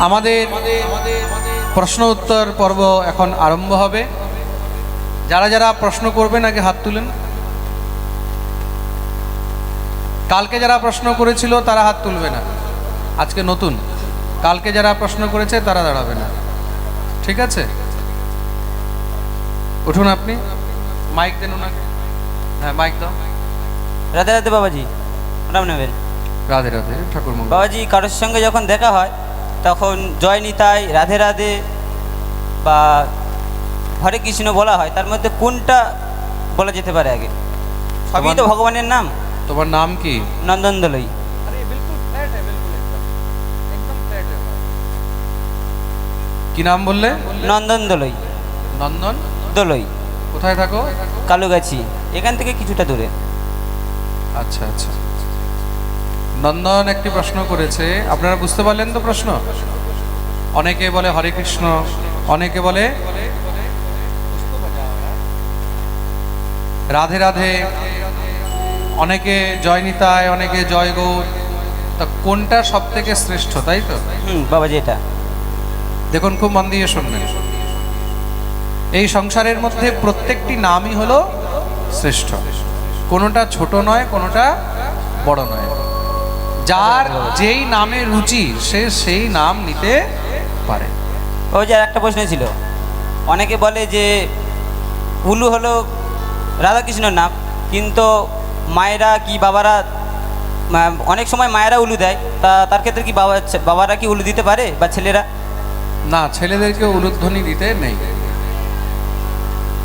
আমাদের প্রশ্ন উত্তর পর্ব এখন আরম্ভ হবে। যারা যারা প্রশ্ন করবেন আগে হাত তুলেন। কালকে যারা প্রশ্ন করেছিল তারা হাত তুলবে না। আজকে নতুন। কালকে যারা প্রশ্ন করেছে তারা দাঁড়াবে না। ঠিক আছে? উঠুন আপনি। মাইক দেন ওনাকে। হ্যাঁ মাইক দাও। রাধে রাধে বাবাজি নাম নেবেন। রাধে রাধে ঠাকুর বাবাজি কারোর সঙ্গে যখন দেখা হয় তখন জয় নিতাই রাধে রাধে বা হরে কৃষ্ণ বলা হয় তার মধ্যে কোনটা বলা যেতে পারে আগে? সবই তো ভগবানের নাম। তোমার নাম কি? নন্দন দলই কি নাম বললে? নন্দন দলই নন্দন? দলই। কোথায় থাকো? কালুগাছি। এখান থেকে কিছুটা দূরে। আচ্ছা আচ্ছা। নন্দন একটি প্রশ্ন করেছে। আপনারা বুঝতে পারলেন তো প্রশ্ন? অনেকে বলে হরে কৃষ্ণ অনেকে বলে রাধে রাধে অনেকে জয় নিতায় অনেকে জয় গৌর। তা কোনটা সব থেকে শ্রেষ্ঠ তাই তো? হুম যেটা দেখুন খুব মন দিয়ে শুনবেন। এই সংসারের মধ্যে প্রত্যেকটি নামই হলো শ্রেষ্ঠ। কোনোটা ছোট নয় কোনোটা বড় নয়। যার যেই নামে রুচি সে সেই নাম নিতে পারে। ওই যে একটা প্রশ্ন ছিল। অনেকে বলে যে উলু হলো রাধাকৃষ্ণর নাম কিন্তু মায়েরা কি বাবারা অনেক সময় মায়েরা উলু দেয় তা তার ক্ষেত্রে কি বাবা বাবারা কি উলু দিতে পারে বা ছেলেরা? না ছেলেদেরকে উলুধ্বনি দিতে নেই।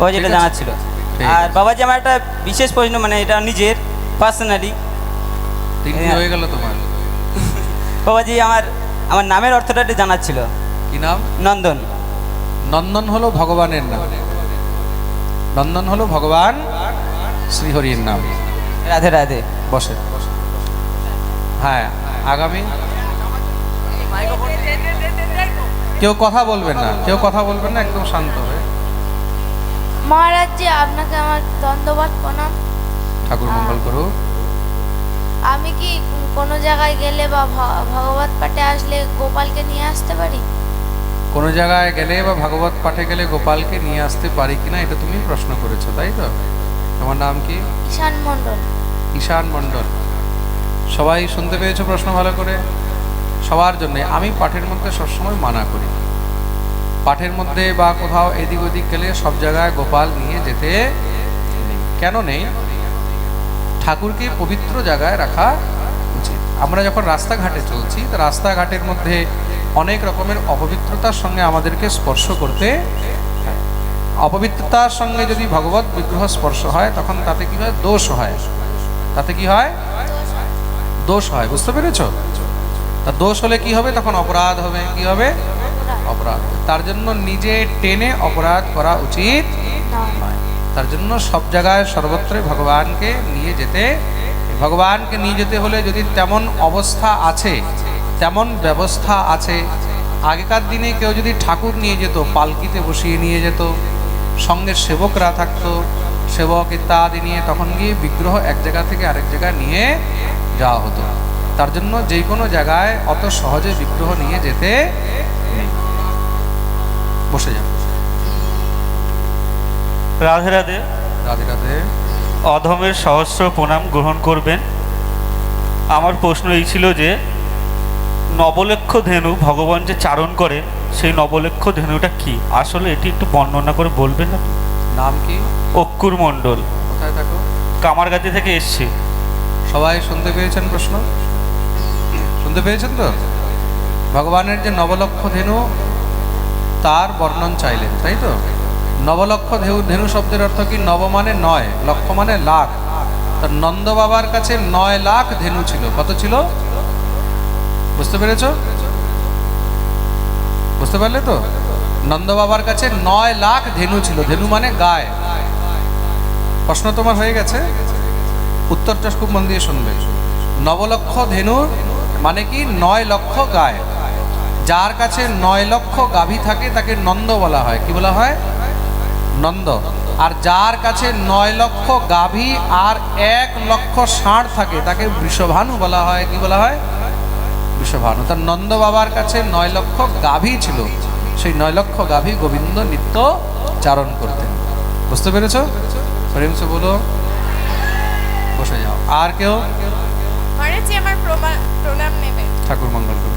ওই যেটা। জানার ছিল। আর। বাবাজি আমার একটা বিশেষ প্রশ্ন মানে এটা নিজের পার্সোনালি তিনটি হ্যাঁ। হয়ে গেল তোমার? বাবাজি আমার আমার নামের অর্থটা একটু জানার ছিল। কি নাম? নন্দন। নন্দন হলো ভগবানের নাম। নন্দন হলো ভগবান শ্রীহরির নাম। রাধে রাধে। বসে। হ্যাঁ আগামী। কেউ কথা বলবেন না কেউ কথা বলবেন না একদম শান্ত হয়ে। মহারাজ আপনাকে আমার ধন্যবাদ প্রণাম। ঠাকুর মঙ্গল করুক। আমি কি কোনো জায়গায় গেলে বা ভগবত পাঠে আসলে গোপালকে নিয়ে আসতে পারি? কোনো জায়গায় গেলে বা ভাগবত পাঠে গেলে গোপালকে নিয়ে আসতে পারি কিনা এটা তুমি প্রশ্ন করেছ তাই তো? তোমার নাম কি? ঈশান মণ্ডল। ঈশান মণ্ডল। সবাই শুনতে পেয়েছ প্রশ্ন ভালো করে? সবার জন্য। আমি পাঠের মধ্যে সবসময় মানা করি। পাঠের মধ্যে বা কোথাও এদিক ওদিক গেলে সব জায়গায় গোপাল নিয়ে যেতে কেন নেই? ঠাকুরকে পবিত্র জায়গায় রাখা উচিত। আমরা যখন রাস্তাঘাটে চলছি তো রাস্তাঘাটের মধ্যে অনেক রকমের অপবিত্রতার সঙ্গে আমাদেরকে স্পর্শ করতে। অপবিত্রতার সঙ্গে যদি ভগবত বিগ্রহ স্পর্শ হয় তখন তাতে কি হয়? দোষ হয়। তাতে কি হয়? দোষ হয়। বুঝতে পেরেছ? তা দোষ হলে কি হবে? তখন অপরাধ হবে। কি হবে? অপরাধ। তার জন্য নিজে টেনে অপরাধ করা উচিত নয়। তার জন্য সব জায়গায় সর্বত্রই ভগবানকে নিয়ে যেতে, ভগবানকে নিয়ে যেতে হলে যদি তেমন অবস্থা আছে, তেমন ব্যবস্থা আছে, আগেকার দিনে কেউ যদি ঠাকুর নিয়ে যেত, পালকিতে বসিয়ে নিয়ে যেত, সঙ্গে সেবকরা থাকতো, সেবক ইত্যাদি নিয়ে তখন গিয়ে বিগ্রহ এক জায়গা থেকে আরেক জায়গায় নিয়ে যাওয়া হতো। তার জন্য যে কোনো জায়গায় অত সহজে বিগ্রহ নিয়ে যেতে বসে যান রাধে রাধে। রাধে রাধে। অধমের সহস্র প্রণাম গ্রহণ করবেন। আমার প্রশ্ন এই ছিল যে নবলক্ষ ধেনু ভগবান যে চারণ করেন সেই নবলক্ষ ধেনুটা কি? আসলে এটি একটু বর্ণনা করে বলবেন আপনি? নাম কি? অক্কুর মণ্ডল। কোথায় থাকো? কামারগাতি থেকে এসছি। সবাই শুনতে পেয়েছেন প্রশ্ন? শুনতে পেয়েছেন তো? ভগবানের যে নবলক্ষ ধেনু তার বর্ণন চাইলেন তাই তো? নবলক্ষ ধেনু ধেনু শব্দের অর্থ কি? নব মানে নয়, লক্ষ মানে লাখ। তার নন্দ বাবার কাছে নয় লাখ ধেনু ছিল। কত ছিল? বুঝতে পেরেছ? বুঝতে পারলে তো? নন্দ বাবার কাছে নয় লাখ ধেনু ছিল। ধেনু মানে গায়। প্রশ্ন তোমার হয়ে গেছে? উত্তরটা খুব মন দিয়ে শুনবে। নবলক্ষ ধেনুর মানে কি? নয় লক্ষ গায়। যার কাছে নয় লক্ষ গাভী থাকে, তাকে নন্দ বলা হয়। কি বলা হয়? নন্দ। আর যার কাছে নয় লক্ষ গাভী আর এক লক্ষ ষাঁড় থাকে তাকে বৃষভানু বলা হয়। কি বলা হয়? বৃষভানু। তার নন্দ বাবার কাছে নয় লক্ষ গাভী ছিল। সেই নয় লক্ষ গাভী গোবিন্দ নিত্য চারণ করতেন। বুঝতে পেরেছ? প্রেমসে বলো। বসে যাও। আর কেউ? আমার প্রণাম ঠাকুর মঙ্গল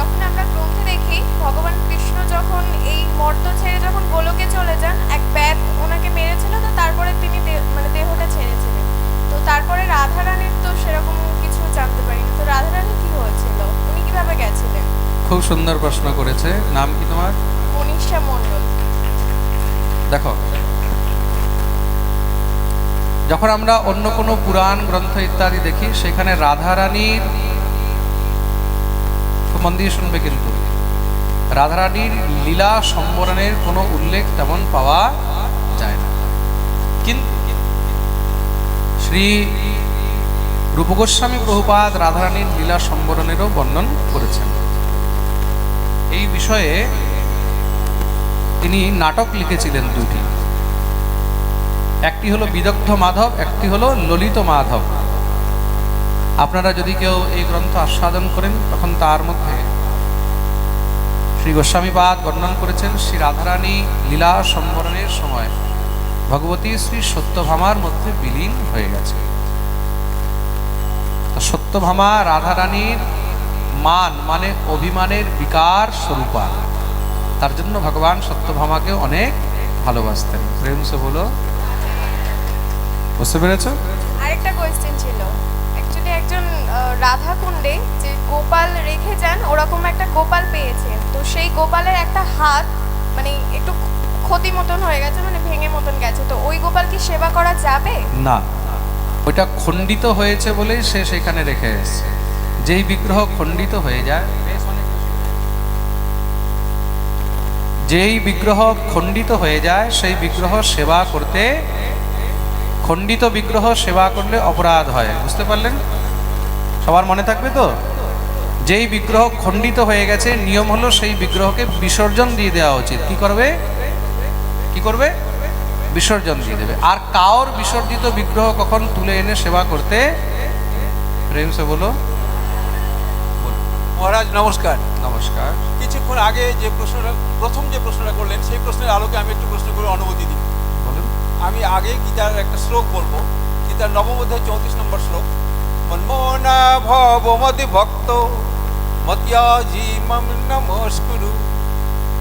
যখন আমরা গ্রন্থে দেখি ভগবান কৃষ্ণ যখন এই মর্ত ছেড়ে যখন গোলকে চলে যান এক ব্যাগ ওনাকে মেরেছিল তো তারপরে তিনি মানে দেহটা ছেড়েছিলেন। তো তারপরে রাধারানীর তো সেরকম কিছু জানতে পারিনি। তো রাধারানী কি হয়েছিল? উনি কীভাবে গেছিলেন? খুব সুন্দর প্রশ্ন করেছে। নাম কি তোমার? মনীষা মণ্ডল। দেখো যখন আমরা অন্য কোনো পুরাণ গ্রন্থ ইত্যাদি দেখি সেখানে রাধারানীর মন দিয়ে শুনবে কিন্তু। রাধারানীর লীলা সম্বরণের কোনো উল্লেখ তেমন পাওয়া যায় না। কিন্তু শ্রী রূপগোস্বামী প্রভুপাদ রাধারানীর লীলা সম্বরণেরও বর্ণন করেছেন। এই বিষয়ে তিনি নাটক লিখেছিলেন দুটি একটি হলো বিদগ্ধ মাধব, একটি হলো ললিত মাধব। আপনারা যদি কেউ এই গ্রন্থ আস্বাদন করেন, তখন তার মধ্যে শ্রী গোস্বামীপাদ বর্ণন করেছেন শ্রী রাধারানী লীলা সম্বরণের সময়। ভগবতী শ্রী সত্যভামার মধ্যে বিলীন হয়ে গেছে। সত্যভামা রাধারানীর মান মানে অভিমানের বিকার স্বরূপা। তার জন্য ভগবান সত্যভামাকে অনেক ভালোবাসতেন। প্রেম সে বলো। বুঝতে পেরেছ? আরেকটা কোয়েশ্চেন ছিল। একজন আহ, রাধাকুণ্ডে যে গোপাল রেখে যান ওরকম একটা গোপাল পেয়েছেন তো সেই গোপালের একটা হাত মানে একটু ক্ষতি মতন হয়ে গেছে মানে ভেঙে মতন গেছে। তো ওই গোপাল কি সেবা করা যাবে? না। ওইটা খণ্ডিত হয়েছে বলেই সে সেখানে রেখে এসেছে। যেই বিগ্রহ খণ্ডিত হয়ে যায় যেই বিগ্রহ খণ্ডিত হয়ে যায় সেই বিগ্রহ সেবা করতে খণ্ডিত বিগ্রহ সেবা করলে অপরাধ হয়। বুঝতে পারলেন? সবার মনে থাকবে তো? যেই বিগ্রহ খণ্ডিত হয়ে গেছে নিয়ম হলো সেই বিগ্রহকে বিসর্জন দিয়ে দেওয়া উচিত। কি করবে? কি করবে? বিসর্জন দিয়ে দেবে। আর কাওর বিসর্জিত বিগ্রহ কখন তুলে এনে সেবা করতে? প্রেম সে বলো। মহারাজ নমস্কার। নমস্কার। কিছুক্ষণ আগে যে প্রশ্নটা প্রথম যে প্রশ্নটা করলেন সেই প্রশ্নের আলোকে আমি একটু প্রশ্ন করে অনুমতি দিই। বলুন। আমি আগে গীতার একটা শ্লোক বলব। গীতার নবম অধ্যায় চৌত্রিশ নম্বর শ্লোক। মনমোনা ভবমতি ভক্ত। মত্যাজি মম নমস্কুরু।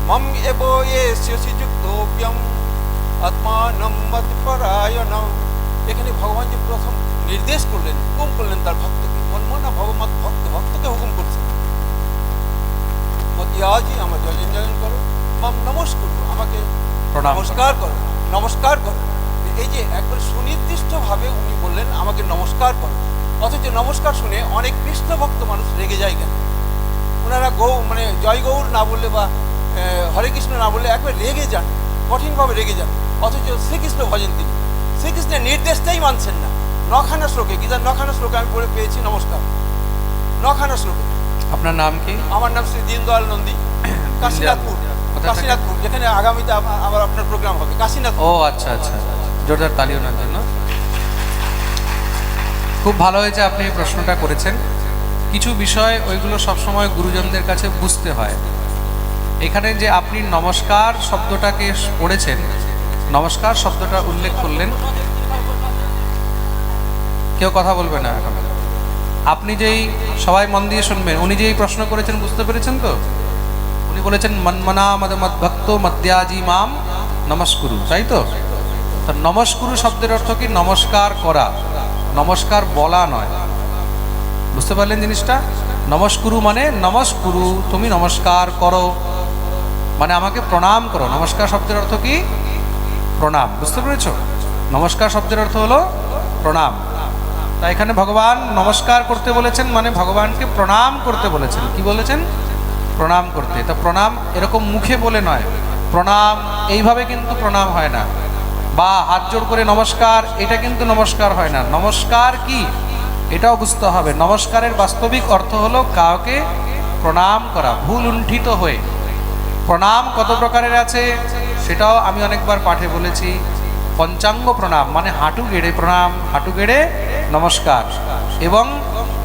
মম এব এসি যুক্তব্যম আত্মানম মৎপরায়ণ এখানে ভগবান যে প্রথম নির্দেশ করলেন হুকুম করলেন তার ভক্তকে মনমোনা ভবমত ভক্ত ভক্তকে হুকুম করছেন। মতিয়াজি আমার জয়ঞ্জন করো। মাম নমস্কুর আমাকে নমস্কার করো নমস্কার করো। এই যে একবার সুনির্দিষ্টভাবে উনি বললেন আমাকে নমস্কার করো। অথচ নমস্কার শুনে অনেক কৃষ্ণ ভক্ত মানুষ রেগে যায় কেন? ওনারা গৌ মানে জয় গৌর না বললে বা হরে কৃষ্ণ না বললে একবার রেগে যান কঠিনভাবে রেগে যান। অথচ শ্রীকৃষ্ণ ভজেন তিনি। শ্রীকৃষ্ণের নির্দেশটাই মানছেন না। নখানা শ্লোকে গীতার নখানা শ্লোকে আমি পড়ে পেয়েছি নমস্কার। নখানা শ্লোকে। আপনার নাম কি? আমার নাম শ্রী দীনদয়াল নন্দী। কাশীনাথপুর। কাশীনাথপুর যেখানে আগামীতে আবার আপনার প্রোগ্রাম হবে। কাশীনাথ ও আচ্ছা আচ্ছা। জোরদার তালি ওনার জন্য। খুব ভালো হয়েছে আপনি এই প্রশ্নটা করেছেন। কিছু বিষয় ওইগুলো সবসময় গুরুজনদের কাছে বুঝতে হয়। এখানে যে আপনি নমস্কার শব্দটাকে পড়েছেন, নমস্কার শব্দটা উল্লেখ করলেন, কেউ কথা বলবে না এখন। আপনি যেই সবাই মন দিয়ে শুনবেন, উনি যেই প্রশ্ন করেছেন বুঝতে পেরেছেন তো? উনি বলেছেন, মন্মনা মদ মদ্ভক্ত মদ্যাজি মাম নমস্কুরু তাই তো নমস্কুরু শব্দের অর্থ কি? নমস্কার করা। নমস্কার বলা নয়। বুঝতে পারলেন জিনিসটা? নমস্কুরু মানে নমস্কুরু, তুমি নমস্কার করো। মানে আমাকে প্রণাম করো। নমস্কার শব্দের অর্থ কি? প্রণাম। বুঝতে পেরেছ? নমস্কার শব্দের অর্থ হলো প্রণাম। তাই এখানে ভগবান নমস্কার করতে বলেছেন মানে ভগবানকে প্রণাম করতে বলেছেন। কি বলেছেন? প্রণাম করতে। তা প্রণাম এরকম মুখে বলে নয়। প্রণাম এইভাবে কিন্তু প্রণাম হয় না। বা হাত জোড় করে নমস্কার, এটা কিন্তু নমস্কার হয় না। নমস্কার কি? এটাও বুঝতে হবে। নমস্কারের বাস্তবিক অর্থ হলো কাউকে প্রণাম করা, ভুল উণ্ঠিত হয়ে। প্রণাম কত প্রকারের আছে? সেটাও আমি অনেকবার পাঠে বলেছি। পঞ্চাঙ্গ প্রণাম মানে হাঁটু গেড়ে প্রণাম, হাঁটু গেড়ে নমস্কার এবং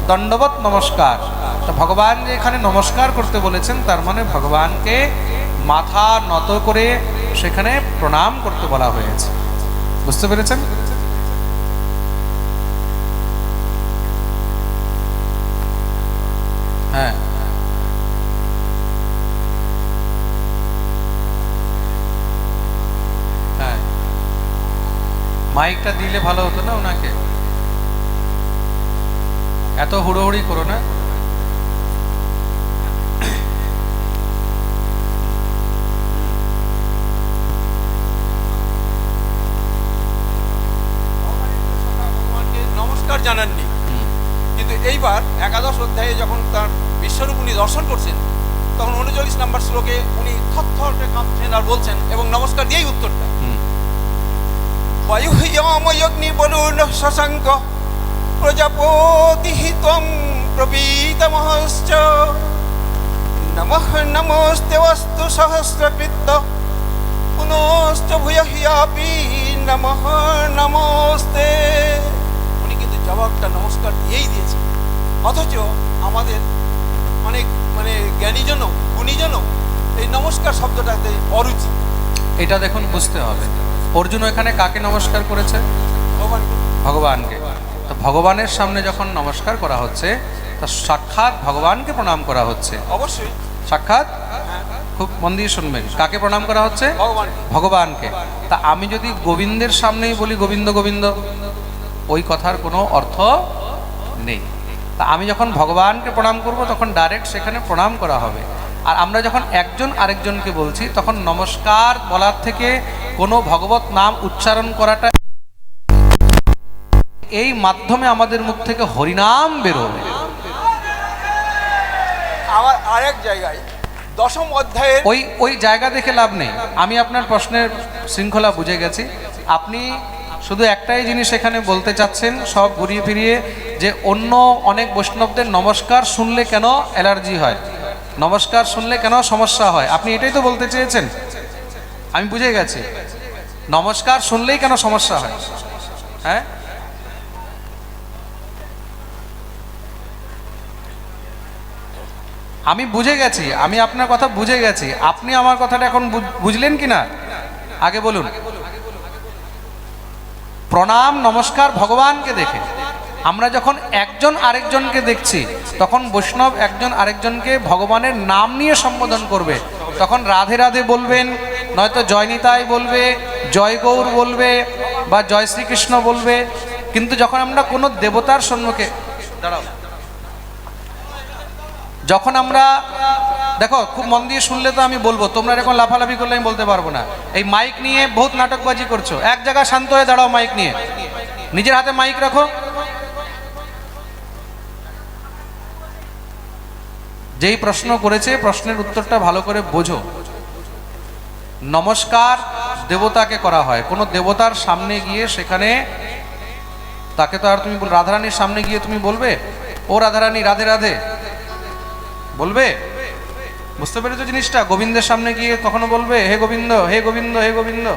দণ্ডবত নমস্কার। তো ভগবান যে এখানে নমস্কার করতে বলেছেন, তার মানে ভগবানকে মাথা নত করে সেখানে প্রণাম করতে বলা হয়েছে। বুঝতে পেরেছেন? হ্যাঁ। হ্যাঁ। মাইকটা দিলে ভালো হতো না ওনাকে? এত হুড়োহুড়ি করো না। জানাননি। কিন্তু এইবার একাদশ অধ্যায়ে যখন তার বিশ্বরূপ উনি দর্শন করছেন, তখন উনচল্লিশ নম্বর শ্লোকে উনি থর করে কাঁপছেন আর বলছেন, এবং নমস্কার দিয়েই উত্তরটা। হুম। বায়ুহ্যময়গ্নি বলুন শশাঙ্ক প্রজাপতি ত্বং প্রবীতমহশ্চ নমঃ নমস্তে অস্তু সহস্রকৃত্য পুনশ্চ ভূয় হিয়াপি নমঃ নমস্তে উনি কিন্তু জবাবটা নমস্কার দিয়েই দিয়েছেন অথচ আমাদের অনেক মানে জ্ঞানীজন গুণীজন এই নমস্কার শব্দটাতে অরুচি। এটা দেখুন বুঝতে হবে। অর্জুন এখানে কাকে নমস্কার করেছে? ভগবানকে। তো ভগবানের সামনে যখন নমস্কার করা হচ্ছে তা সাক্ষাৎ ভগবানকে প্রণাম করা হচ্ছে। অবশ্যই। সাক্ষাৎ? খুব মন দিয়ে শুনবেন। কাকে প্রণাম করা হচ্ছে? ভগবানকে। তা আমি যদি গোবিন্দের সামনেই বলি গোবিন্দ গোবিন্দ ওই কথার কোনো অর্থ নেই। তা আমি যখন ভগবানকে প্রণাম করব তখন ডাইরেক্ট সেখানে প্রণাম করা হবে। আর আমরা যখন একজন আরেকজনকে বলছি তখন নমস্কার বলার থেকে কোনো ভগবত নাম উচ্চারণ করাটা এই মাধ্যমে আমাদের মুখ থেকে হরিনাম বেরোবে। আবার আরেক জায়গায় দশম অধ্যায়ের ওই ওই জায়গা দেখে লাভ নেই। আমি আপনার প্রশ্নের শৃঙ্খলা বুঝে গেছি। আপনি শুধু একটাই জিনিস এখানে বলতে চাচ্ছেন, সব ঘুরিয়ে ফিরিয়ে, যে অন্য অনেক বৈষ্ণবদের নমস্কার শুনলে কেন অ্যালার্জি হয়? নমস্কার শুনলে কেন সমস্যা হয়? আপনি এটাই তো বলতে চেয়েছেন। আমি বুঝে গেছি। নমস্কার শুনলেই কেন সমস্যা হয়? হ্যাঁ? আমি বুঝে গেছি, আমি আপনার কথা বুঝে গেছি। আপনি আমার কথাটা এখন বুঝলেন কি না আগে বলুন। প্রণাম, নমস্কার, ভগবানকে দেখে। আমরা যখন একজন আরেকজনকে দেখছি, তখন বৈষ্ণব একজন আরেকজনকে ভগবানের নাম নিয়ে সম্বোধন করবে। তখন রাধে রাধে বলবেন, নয়তো জয়নিতাই বলবে, জয় গৌর বলবে, বা জয় শ্রীকৃষ্ণ বলবে। কিন্তু যখন আমরা কোনো দেবতার সম্মুখে দাঁড়াও। যখন আমরা দেখো, খুব মন দিয়ে শুনলে তো আমি বলব। তোমরা এরকম লাফালাফি করলে আমি বলতে পারব না। এই মাইক নিয়ে বহুত নাটকবাজি করছ। এক জায়গায় শান্ত হয়ে দাঁড়াও মাইক নিয়ে। নিজের হাতে মাইক রাখো। যেই প্রশ্ন করেছে, প্রশ্নের উত্তরটা ভালো করে বোঝো। নমস্কার, দেবতাকে করা হয়। কোনো দেবতার সামনে গিয়ে সেখানে তাকে তো আর তুমি রাধারানীর সামনে গিয়ে তুমি বলবে? ও রাধারানী, রাধে রাধে। বলবে? বুঝতে পেরেছ জিনিসটা? গোবিন্দের সামনে গিয়ে কখনো বলবে, হে গোবিন্দ হে গোবিন্দ হে গোবিন্দ?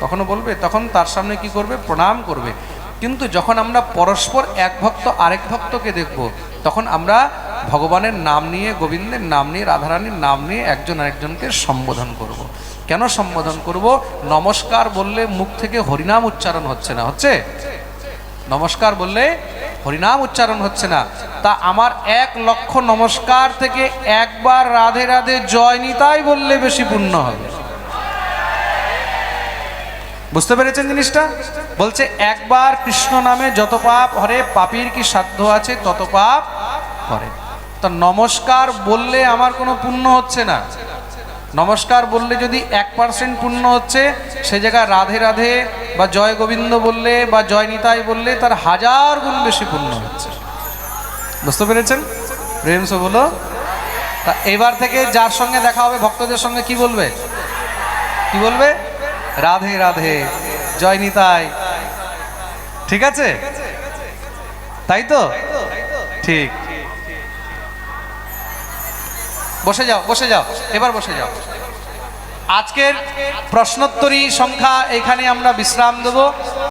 কখনো বলবে, তখন তার সামনে কি করবে? প্রণাম করবে। কিন্তু যখন আমরা পরস্পর এক ভক্ত আরেক ভক্তকে দেখব, তখন আমরা ভগবানের নাম নিয়ে, গোবিন্দের নাম নিয়ে, রাধারানীর নাম নিয়ে একজন আরেকজনকে সম্বোধন করব। কেন সম্বোধন করব? নমস্কার বললে মুখ থেকে হরিনাম উচ্চারণ হচ্ছে না, হচ্ছে? নমস্কার বললে হরিনাম উচ্চারণ হচ্ছে না। তা আমার এক লক্ষ নমস্কার থেকে একবার রাধে রাধে জয় নিতাই বললে বেশি পুণ্য হবে। বুঝতে পেরেছেন জিনিসটা? বলছে, একবার কৃষ্ণ নামে যত পাপ হরে, পাপির কি সাধ্য আছে তত পাপ করে তা নমস্কার বললে আমার কোনো পুণ্য হচ্ছে না। নমস্কার বললে যদি এক পার্সেন্ট পূর্ণ হচ্ছে, সে জায়গায় রাধে রাধে বা জয় গোবিন্দ বললে বা জয় নিতাই বললে তার হাজার গুণ বেশি পূর্ণ হচ্ছে। বুঝতে পেরেছেন? প্রেমস বলো। তা এবার থেকে যার সঙ্গে দেখা হবে, ভক্তদের সঙ্গে কি বলবে? কি বলবে? রাধে রাধে, জয় নিতাই। ঠিক আছে? তাই তো? ঠিক। বসে যাও বসে যাও এবার বসে যাও। আজকের প্রশ্নোত্তরী সংখ্যা এখানে আমরা বিশ্রাম দেব।